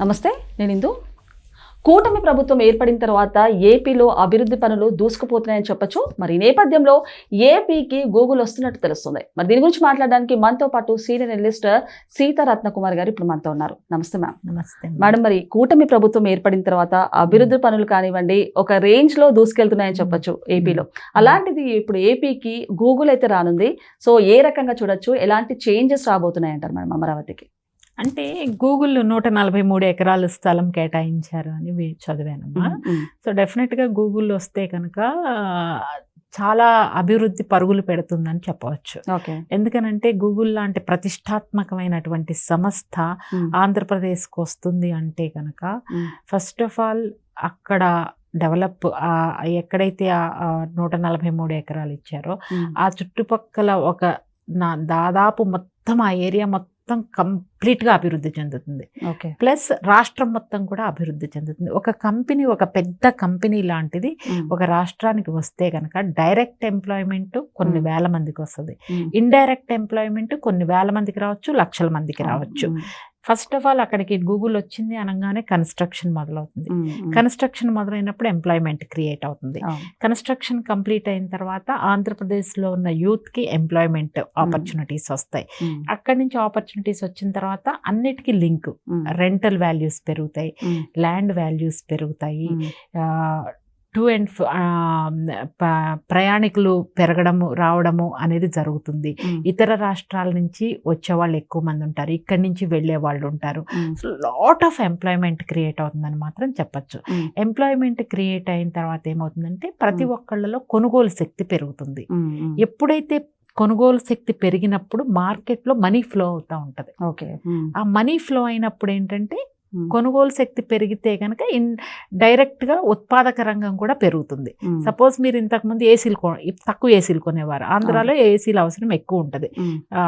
నమస్తే నేను ఇందు. కూటమి ప్రభుత్వం ఏర్పడిన తర్వాత ఏపీలో అభివృద్ధి పనులు దూసుకుపోతున్నాయని చెప్పొచ్చు. మరి ఈ నేపథ్యంలో ఏపీకి గూగుల్ వస్తున్నట్టు తెలుస్తుంది. మరి దీని గురించి మాట్లాడడానికి మనతో పాటు సీనియర్ అనలిస్ట్ సీతా రత్నకుమార్ గారు ఇప్పుడు మనతో ఉన్నారు. నమస్తే మ్యామ్. నమస్తే మేడం మరి కూటమి ప్రభుత్వం ఏర్పడిన తర్వాత అభివృద్ధి పనులు కానివ్వండి ఒక రేంజ్లో దూసుకెళ్తున్నాయని చెప్పొచ్చు ఏపీలో. అలాంటిది ఇప్పుడు ఏపీకి గూగుల్ అయితే రానుంది. సో ఏ రకంగా చూడొచ్చు? ఎలాంటి చేంజెస్ రాబోతున్నాయి అంటారు మేడం అమరావతికి? అంటే గూగుల్ నూట నలభై మూడు ఎకరాల స్థలం కేటాయించారు అని చదివానమ్మా. సో డెఫినెట్గా గూగుల్ వస్తే కనుక చాలా అభివృద్ధి పరుగులు పెడుతుందని చెప్పవచ్చు. ఎందుకనంటే గూగుల్ లాంటి ప్రతిష్టాత్మకమైనటువంటి సంస్థ ఆంధ్రప్రదేశ్కి వస్తుంది అంటే కనుక ఫస్ట్ ఆఫ్ ఆల్ అక్కడ డెవలప్ ఎక్కడైతే ఆ నూట నలభై మూడు ఎకరాలు ఇచ్చారో ఆ చుట్టుపక్కల ఒక నా దాదాపు మొత్తం ఆ ఏరియా మొత్తం కంప్లీట్గా అభివృద్ధి చెందుతుంది. ప్లస్ రాష్ట్రం మొత్తం కూడా అభివృద్ధి చెందుతుంది. ఒక కంపెనీ ఒక పెద్ద కంపెనీ లాంటిది ఒక రాష్ట్రానికి వస్తే కనుక డైరెక్ట్ ఎంప్లాయ్మెంట్ కొన్ని. వేల మందికి వస్తుంది. ఇండైరెక్ట్ ఎంప్లాయ్మెంట్ కొన్ని వేల మందికి రావచ్చు లక్షల మందికి రావచ్చు. ఫస్ట్ ఆఫ్ ఆల్ అక్కడికి గూగుల్ వచ్చింది అనగానే కన్స్ట్రక్షన్ మొదలవుతుంది. కన్స్ట్రక్షన్ మొదలైనప్పుడు ఎంప్లాయ్మెంట్ క్రియేట్ అవుతుంది. కన్స్ట్రక్షన్ కంప్లీట్ అయిన తర్వాత ఆంధ్రప్రదేశ్లో ఉన్న యూత్కి ఎంప్లాయ్మెంట్ ఆపర్చునిటీస్ వస్తాయి. అక్కడి నుంచి ఆపర్చునిటీస్ వచ్చిన తర్వాత అన్నిటికీ లింక్. రెంటల్ వాల్యూస్ పెరుగుతాయి. ల్యాండ్ వాల్యూస్ పెరుగుతాయి. టు అండ్ ప్రయాణికులు పెరగడము రావడము అనేది జరుగుతుంది. ఇతర రాష్ట్రాల నుంచి వచ్చే వాళ్ళు ఎక్కువ మంది ఉంటారు. ఇక్కడి నుంచి వెళ్ళే వాళ్ళు ఉంటారు. లాట్ ఆఫ్ ఎంప్లాయ్మెంట్ క్రియేట్ అవుతుందని మాత్రం చెప్పచ్చు. ఎంప్లాయ్మెంట్ క్రియేట్ అయిన తర్వాత ఏమవుతుందంటే ప్రతి. ఒక్కళ్ళలో కొనుగోలు శక్తి పెరుగుతుంది. ఎప్పుడైతే కొనుగోలు శక్తి పెరిగినప్పుడు మార్కెట్లో మనీ ఫ్లో అవుతూ ఉంటుంది. ఓకే. ఆ మనీ ఫ్లో అయినప్పుడు ఏంటంటే కొనుగోలు శక్తి పెరిగితే కనుక ఇన్ డైరెక్ట్గా ఉత్పాదక రంగం కూడా పెరుగుతుంది. సపోజ్ మీరు ఇంతకుముందు ఏసీలు కొ తక్కువ ఏసీలు కొనేవారు. ఆంధ్రాలో ఏసీల అవసరం ఎక్కువ ఉంటుంది.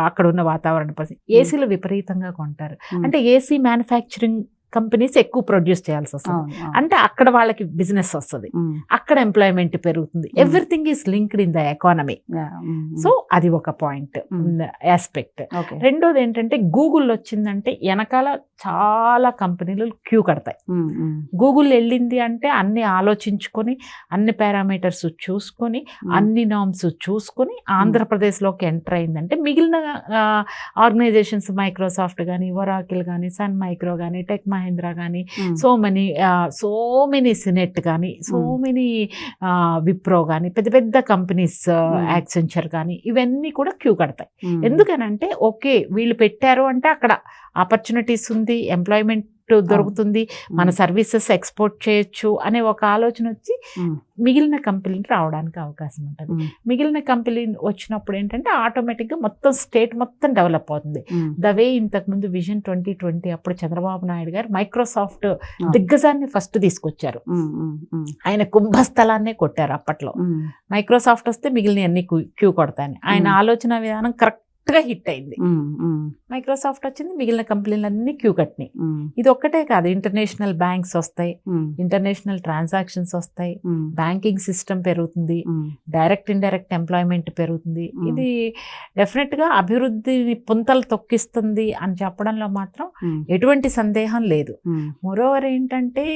అక్కడ ఉన్న వాతావరణ పరిస్థితి. ఏసీలు విపరీతంగా కొంటారు. అంటే ఏసీ మ్యానుఫ్యాక్చరింగ్ కంపెనీస్ ఎక్కువ ప్రొడ్యూస్ చేయాల్సి వస్తుంది అంటే అక్కడ వాళ్ళకి బిజినెస్ వస్తుంది. అక్కడ ఎంప్లాయ్మెంట్ పెరుగుతుంది. Everything is linked in the economy. So అది ఒక పాయింట్. ఆస్పెక్ట్ రెండోది ఏంటంటే గూగుల్ వచ్చిందంటే వెనకాల చాలా కంపెనీలు క్యూ కడతాయి. గూగుల్ వెళ్ళింది అంటే అన్ని ఆలోచించుకొని అన్ని పారామీటర్స్ చూసుకొని అన్ని నామ్స్ చూసుకొని ఆంధ్రప్రదేశ్లోకి ఎంటర్ అయిందంటే మిగిలిన ఆర్గనైజేషన్స్ మైక్రోసాఫ్ట్ కానీ ఒరాకిల్ కానీ సన్ మైక్రో కానీ టెక్ మహేంద్ర కానీ so many so many Syntel కానీ సో. మెనీ విప్రో కానీ పెద్ద పెద్ద కంపెనీస్. యాక్సెంచర్ కానీ ఇవన్నీ కూడా క్యూ కడతాయి ఎందుకనంటే ఓకే వీళ్ళు పెట్టారు అంటే అక్కడ ఆపర్చునిటీస్ ఉంది ఎంప్లాయ్మెంట్ దొరుకుతుంది మన సర్వీసెస్ ఎక్స్పోర్ట్ చేయొచ్చు అనే ఒక ఆలోచన వచ్చి మిగిలిన కంపెనీలు రావడానికి అవకాశం ఉంటుంది. మిగిలిన కంపెనీ వచ్చినప్పుడు ఏంటంటే ఆటోమేటిక్గా మొత్తం స్టేట్ మొత్తం డెవలప్ అవుతుంది. ద వే ఇంతకుముందు విజన్ ట్వంటీ ట్వంటీ అప్పుడు చంద్రబాబు నాయుడు గారు మైక్రోసాఫ్ట్ దిగ్గజాన్ని ఫస్ట్ తీసుకొచ్చారు. ఆయన కుంభస్థలాన్నే కొట్టారు అప్పట్లో. మైక్రోసాఫ్ట్ వస్తే మిగిలిన అన్ని క్యూ కొడతాయని. ఆయన. ఆలోచన విధానం కరెక్ట్గా హిట్ అయింది. మైక్రోసాఫ్ట్ వచ్చింది మిగిలిన కంపెనీలన్నీ క్యూ కట్టినాయి. ఇది ఒక్కటే కాదు ఇంటర్నేషనల్ బ్యాంక్స్ వస్తాయి ఇంటర్నేషనల్ ట్రాన్సాక్షన్స్ వస్తాయి బ్యాంకింగ్ సిస్టమ్ పెరుగుతుంది డైరెక్ట్ ఇండైరెక్ట్ ఎంప్లాయ్మెంట్ పెరుగుతుంది. ఇది డెఫినెట్గా అభివృద్ధిని పుంతలు తొక్కిస్తుంది అని చెప్పడంలో మాత్రం ఎటువంటి సందేహం లేదు. మరోవర్ ఏంటంటే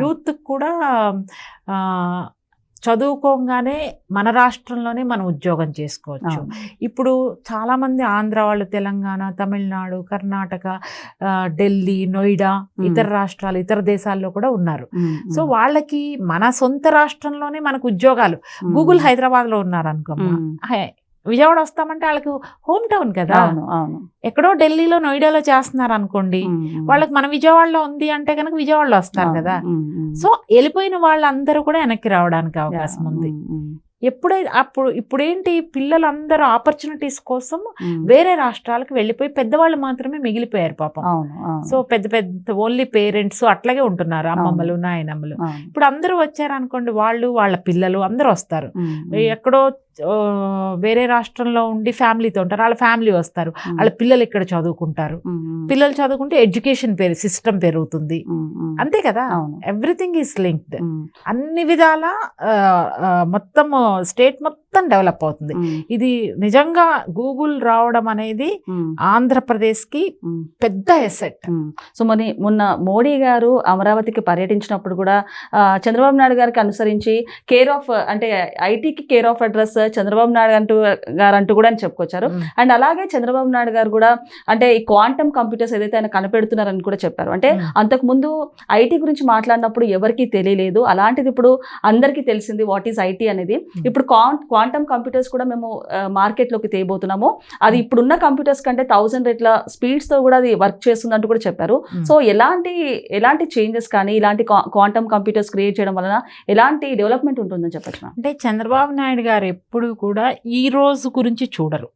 యూత్ కూడా చదువుకోగానే మన రాష్ట్రంలోనే మనం ఉద్యోగం చేసుకోవచ్చు. ఇప్పుడు చాలామంది ఆంధ్ర వాళ్ళు తెలంగాణ తమిళనాడు కర్ణాటక ఢిల్లీ నోయిడా. ఇతర రాష్ట్రాలు ఇతర దేశాల్లో కూడా ఉన్నారు. సో వాళ్ళకి మన సొంత రాష్ట్రంలోనే మనకు ఉద్యోగాలు. గూగుల్ హైదరాబాద్లో ఉన్నారు అనుకో విజయవాడ వస్తామంటే వాళ్ళకి హోమ్ టౌన్ కదా. అవును ఎక్కడో ఢిల్లీలో నోయిడాలో చేస్తున్నారు అనుకోండి వాళ్ళకి మన విజయవాడలో ఉంది అంటే కనుక విజయవాడలో వస్తారు కదా. సో వెళ్ళిపోయిన వాళ్ళందరూ కూడా వెనక్కి రావడానికి అవకాశం ఉంది. ఎప్పుడైతే అప్పుడు ఇప్పుడేంటి పిల్లలందరూ ఆపర్చునిటీస్ కోసం వేరే రాష్ట్రాలకు వెళ్ళిపోయి పెద్దవాళ్ళు మాత్రమే మిగిలిపోయారు పాపం. సో పెద్ద పెద్ద ఓన్లీ పేరెంట్స్ అట్లాగే ఉంటున్నారు అమ్మమ్మలు నాయనమ్మలు. ఇప్పుడు అందరూ వచ్చారనుకోండి వాళ్ళు వాళ్ళ పిల్లలు అందరూ వస్తారు. ఎక్కడో వేరే రాష్ట్రంలో ఉండి ఫ్యామిలీతో ఉంటారు వాళ్ళ ఫ్యామిలీ వస్తారు. వాళ్ళ పిల్లలు ఇక్కడ చదువుకుంటారు. పిల్లలు చదువుకుంటే ఎడ్యుకేషన్ పెరు సిస్టమ్ పెరుగుతుంది. అంతే కదా? Everything is linked. అన్ని విధాల ఆ, ఆ, మొత్తం స్టేట్ మొత్తం డెవలప్ అవుతుంది. ఇది నిజంగా గూగుల్ రావడం అనేది ఉమ్, ఆంధ్రప్రదేశ్కి ఉమ్. పెద్ద ఎసెట్. సో మరి మొన్న మోడీ గారు అమరావతికి పర్యటించినప్పుడు కూడా చంద్రబాబు నాయుడు గారికి అనుసరించి కేర్ ఆఫ్ అంటే ఐటీకి care of address Chandrababu Naidu అంటూ గారు అంటూ కూడా అని చెప్పుకొచ్చారు. అండ్ అలాగే చంద్రబాబు నాయుడు గారు కూడా అంటే ఈ క్వాంటమ్ కంప్యూటర్స్ ఏదైతే ఆయన కనిపెడుతున్నారని కూడా చెప్పారు. అంటే అంతకు ముందు ఐటీ గురించి మాట్లాడినప్పుడు ఎవరికీ తెలియలేదు. అలాంటిది ఇప్పుడు అందరికీ తెలిసింది వాట్ ఈస్ ఐటీ అనేది. ఇప్పుడు క్వాంటమ్ కంప్యూటర్స్ కూడా మేము మార్కెట్లోకి తేయబోతున్నాము. అది ఇప్పుడున్న కంప్యూటర్స్ కంటే థౌసండ్ రెట్ల స్పీడ్స్తో కూడా అది వర్క్ చేస్తుందంటూ కూడా చెప్పారు. సో ఎలాంటి ఎలాంటి చేంజెస్ కానీ ఇలాంటి క్వాంటమ్ కంప్యూటర్స్ క్రియేట్ చేయడం వలన ఎలాంటి డెవలప్మెంట్ ఉంటుందని చెప్పచ్చు అంటే చంద్రబాబు నాయుడు గారు ఎప్పుడు కూడా ఈ రోజు గురించి చూడరు.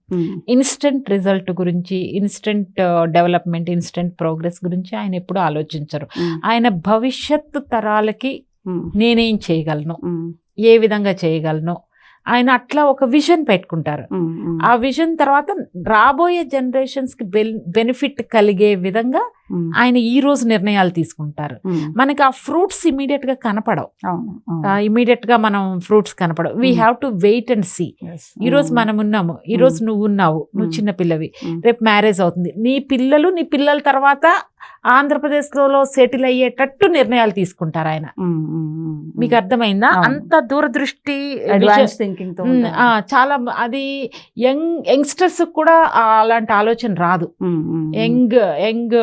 ఇన్స్టెంట్ రిజల్ట్ గురించి ఇన్స్టెంట్ డెవలప్మెంట్ ఇన్స్టెంట్ ప్రోగ్రెస్ గురించి ఆయన ఎప్పుడు ఆలోచించరు. ఆయన భవిష్యత్తు తరాలకి నేనేం చేయగలను? ఏ విధంగా చేయగలను? ఆయన అట్లా ఒక విజన్ పెట్టుకుంటారు. ఆ విజన్ తర్వాత రాబోయే జనరేషన్స్కి బెనిఫిట్ కలిగే విధంగా ఆయన ఈ రోజు నిర్ణయాలు తీసుకుంటారు. మనకి ఆ ఫ్రూట్స్ ఇమీడియట్గా కనపడవు ఇమీడియట్గా మనం ఫ్రూట్స్ కనపడవు. We. Have to wait and see ఈ రోజు మనం ఉన్నాము. ఈ రోజు నువ్వు ఉన్నావు. నువ్వు. చిన్న పిల్లవి. రేపు మ్యారేజ్ అవుతుంది. నీ పిల్లలు నీ పిల్లల తర్వాత ఆంధ్రప్రదేశ్లో సెటిల్ అయ్యేటట్టు నిర్ణయాలు తీసుకుంటారు ఆయన. మీకు అర్థమైందా. అంత దూరదృష్టి అడ్వాన్స్ థింకింగ్ చాలా అది యంగ్ యంగ్స్టర్స్ కూడా అలాంటి ఆలోచన రాదు. యంగ్ యంగ్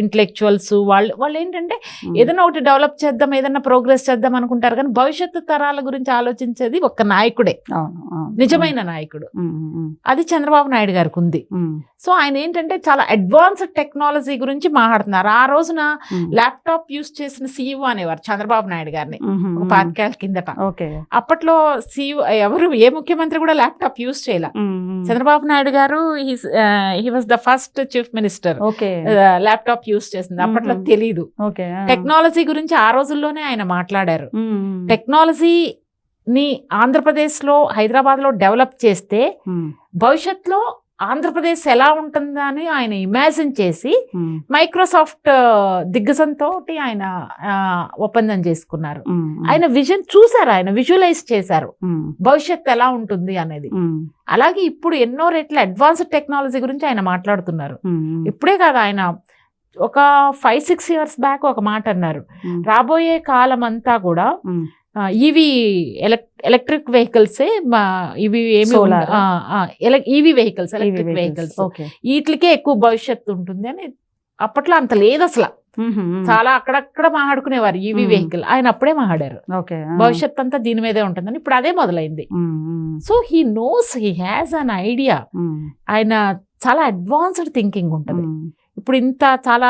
ఇంటలెక్చువల్స్ వాళ్ళు వాళ్ళు ఏంటంటే ఏదైనా ఒకటి డెవలప్ చేద్దాం ఏదైనా ప్రోగ్రెస్ చేద్దాం అనుకుంటారు కానీ భవిష్యత్తు తరాల గురించి ఆలోచించేది ఒక్క నాయకుడే. నిజమైన నాయకుడు. అది చంద్రబాబు నాయుడు గారికి ఉంది. సో ఆయన ఏంటంటే చాలా అడ్వాన్స్డ్ టెక్నాలజీ గురించి మాట్లాడుతున్నారు. ఆ రోజున ల్యాప్టాప్ యూస్ చేసిన సీఈఓ అనేవారు చంద్రబాబు నాయుడు గారిని. ఒక పాతికేళ్ళ కిందట. అప్పట్లో సీఈఓ ఎవరు ఏ ముఖ్యమంత్రి కూడా ల్యాప్టాప్ యూస్ చేయాల. Chandrababu Naidu garu he was the first chief minister laptop use చేసింది. అప్పట్లో. తెలీదు. టెక్నాలజీ గురించి ఆ రోజుల్లోనే ఆయన మాట్లాడారు. టెక్నాలజీ ని ఆంధ్రప్రదేశ్లో హైదరాబాద్లో డెవలప్ చేస్తే భవిష్యత్తులో ఆంధ్రప్రదేశ్ ఎలా ఉంటుందా అని ఆయన ఇమాజిన్ చేసి మైక్రోసాఫ్ట్ దిగ్గజంతో ఆయన ఒప్పందం చేసుకున్నారు. ఆయన విజన్ చూసారు ఆయన విజువలైజ్ చేశారు. భవిష్యత్తు ఎలా ఉంటుంది అనేది. అలాగే ఇప్పుడు ఎన్నో రెట్ల అడ్వాన్స్డ్ టెక్నాలజీ గురించి ఆయన మాట్లాడుతున్నారు. ఇప్పుడే కాదు ఆయన ఒక ఫైవ్ సిక్స్ ఇయర్స్ బ్యాక్ ఒక మాట అన్నారు. రాబోయే కాలం అంతా కూడా ఈవీ ఎలక్ట్రిక్ వెహికల్స్ ఇవి ఏమి. ఈవీ వెహికల్స్ ఎలక్ట్రిక్ వెహికల్స్ వీటికే ఎక్కువ భవిష్యత్తు ఉంటుంది అని అప్పట్లో అంత లేదు అసలు. చాలా అక్కడక్కడ మాట్లాడుకునేవారు ఈవీ Mm. వెహికల్ ఆయన అప్పుడే మాట్లాడారు. భవిష్యత్ అంతా దీని మీదే ఉంటుందని ఇప్పుడు అదే మొదలైంది. So he knows he has an idea ఆయన చాలా అడ్వాన్స్డ్ థింకింగ్ ఉంటుంది. ఇప్పుడు ఇంత చాలా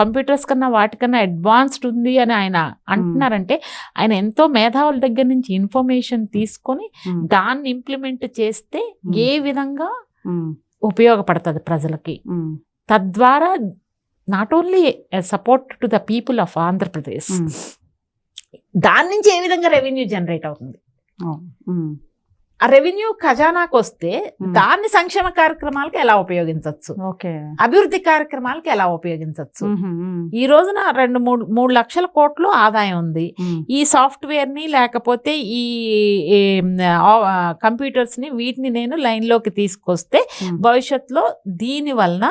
కంప్యూటర్స్ కన్నా వాటికన్నా అడ్వాన్స్డ్ ఉంది అని ఆయన అంటున్నారంటే ఆయన ఎంతో మేధావుల దగ్గర నుంచి ఇన్ఫర్మేషన్ తీసుకొని దాన్ని ఇంప్లిమెంట్ చేస్తే ఏ విధంగా ఉపయోగపడుతుంది ప్రజలకి. తద్వారా not only support to the people of Andhra Pradesh దాని నుంచి ఏ విధంగా రెవెన్యూ జనరేట్ అవుతుంది. ఆ రెవెన్యూ ఖజానాకు వస్తే. దాన్ని సంక్షేమ కార్యక్రమాలకు ఎలా ఉపయోగించవచ్చు ఓకే. అభివృద్ధి కార్యక్రమాలకు ఎలా ఉపయోగించవచ్చు ఈ రోజున రెండు మూడు మూడు లక్షల కోట్లు ఆదాయం ఉంది. ఈ సాఫ్ట్వేర్ని లేకపోతే ఈ కంప్యూటర్స్ని వీటిని నేను లైన్లోకి తీసుకొస్తే భవిష్యత్తులో దీని వలన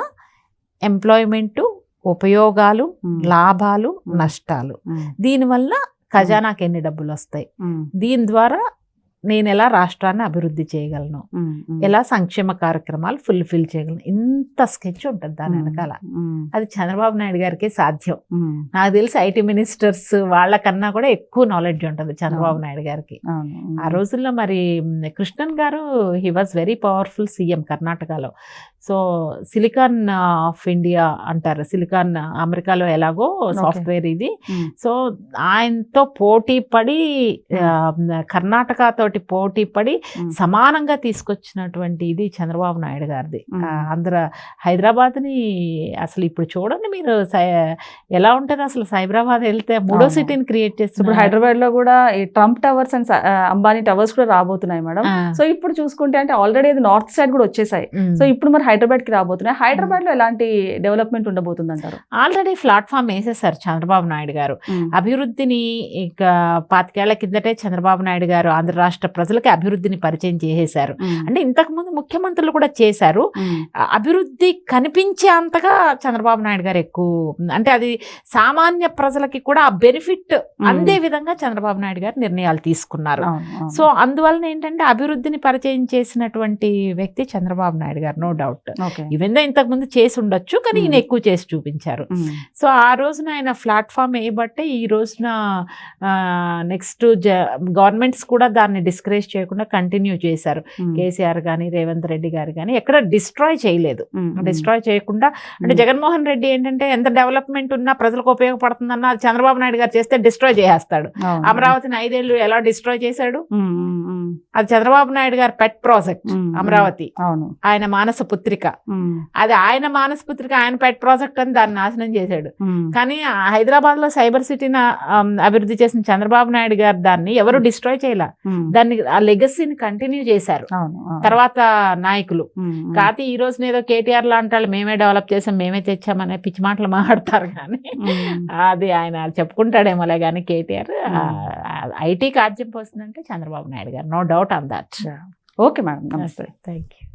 ఎంప్లాయ్మెంట్ ఉపయోగాలు లాభాలు నష్టాలు. దీనివల్ల ఖజానాకి ఎన్ని డబ్బులు వస్తాయి దీని ద్వారా నేను ఎలా రాష్ట్రాన్ని అభివృద్ధి చేయగలను? ఎలా సంక్షేమ కార్యక్రమాలు ఫుల్ఫిల్ చేయగలను? ఇంత స్కెచ్ ఉంటుంది దాని వెనకాల. అది చంద్రబాబు నాయుడు గారికి సాధ్యం. నాకు తెలిసి ఐటీ మినిస్టర్స్ వాళ్ళకన్నా కూడా ఎక్కువ నాలెడ్జ్ ఉంటుంది చంద్రబాబు నాయుడు గారికి. ఆ రోజుల్లో మరి Krishnan garu he was very powerful CM కర్ణాటకలో. సో సిలికాన్ ఆఫ్ ఇండియా అంటారు. సిలికాన్ అమెరికాలో ఎలాగో సాఫ్ట్వేర్ ఇది. సో ఆయనతో పోటీ పడి ఆ, కర్ణాటక తోటి పోటీ పడి సమానంగా తీసుకొచ్చినటువంటి ఇది చంద్రబాబు నాయుడు గారిది. ఆంధ్ర హైదరాబాద్ని అసలు ఇప్పుడు చూడండి మీరు ఎలా ఉంటుంది అసలు సైబరాబాద్ వెళ్తే మూడో. సిటీని క్రియేట్ ఇప్పుడు చేస్తున్నారు. హైదరాబాద్లో కూడా ఈ Trump towers and Ambani towers కూడా రాబోతున్నాయి మేడం. సో ఇప్పుడు చూసుకుంటే అంటే ఆల్రెడీ అది నార్త్ సైడ్ కూడా వచ్చేసాయి. సో ఇప్పుడు మరి హైదరాబాద్కి రాబోతున్నాయి. హైదరాబాద్లో ఎలాంటి డెవలప్మెంట్ ఉండబోతుంది అంటారు ఆల్రెడీ ప్లాట్ఫామ్ వేసేసారు చంద్రబాబు నాయుడు గారు. అభివృద్ధిని ఇక పాతికేళ్ళ కిందటే చంద్రబాబు నాయుడు గారు ఆంధ్ర రాష్ట్ర ప్రజలకి అభివృద్ధిని పరిచయం చేసేశారు. అంటే ఇంతకుముందు ముఖ్యమంత్రులు కూడా చేశారు. అభివృద్ధి కనిపించే అంతగా చంద్రబాబు నాయుడు గారు ఎక్కువ అంటే అది సామాన్య ప్రజలకి కూడా ఆ బెనిఫిట్ అందే విధంగా చంద్రబాబు నాయుడు గారు నిర్ణయాలు తీసుకున్నారు. సో అందువలన ఏంటంటే అభివృద్ధిని పరిచయం చేసినటువంటి వ్యక్తి చంద్రబాబు నాయుడు గారు నో డౌట్ ఇవెందో ఇంతకు ముందు చేసి ఉండొచ్చు కానీ ఈయన Mm. ఎక్కువ చేసి చూపించారు. సో ఆ రోజున ఆయన ప్లాట్ఫామ్ వేయబట్టే ఈ రోజున నెక్స్ట్ గవర్నమెంట్స్ కూడా దాన్ని డిస్కరేజ్ చేయకుండా కంటిన్యూ చేశారు. కేసీఆర్ కానీ రేవంత్ రెడ్డి గారు కానీ ఎక్కడ డిస్ట్రాయ్ చేయలేదు. డిస్ట్రాయ్ చేయకుండా అంటే జగన్మోహన్ రెడ్డి ఏంటంటే ఎంత డెవలప్మెంట్ ఉన్నా ప్రజలకు ఉపయోగపడుతుందన్న చంద్రబాబు నాయుడు గారు చేస్తే డిస్ట్రాయ్ చేసేస్తాడు. అమరావతిని ఐదేళ్ళు ఎలా డిస్ట్రాయ్ చేశాడు? అది చంద్రబాబు నాయుడు గారి పెట్ ప్రాజెక్ట్ అమరావతి. ఆయన మానస పుత్రిక అది ఆయన మానస పుత్రిక ఆయన పెట్ ప్రాజెక్ట్ అని దాన్ని నాశనం చేశాడు. కానీ హైదరాబాద్లో సైబర్ సిటీని అభివృద్ధి చేసిన చంద్రబాబు నాయుడు గారు దాన్ని ఎవరు డిస్ట్రాయ్ చేయాల. దాన్ని ఆ లెగసీని కంటిన్యూ చేశారు. తర్వాత నాయకులు. కాకపోతే ఈ రోజున ఏదో కేటీఆర్ లాంటి వాళ్ళు మేమే డెవలప్ చేసాం మేమే తెచ్చామనే పిచ్చి మాటలు మాట్లాడతారు కానీ అది ఆయన చెప్పుకుంటాడేమోలే కానీ కేటీఆర్ ఐటీ కార్యం పోస్తుందంటే Chandrababu Naidu garu. No doubt on that okay madam namaste thank you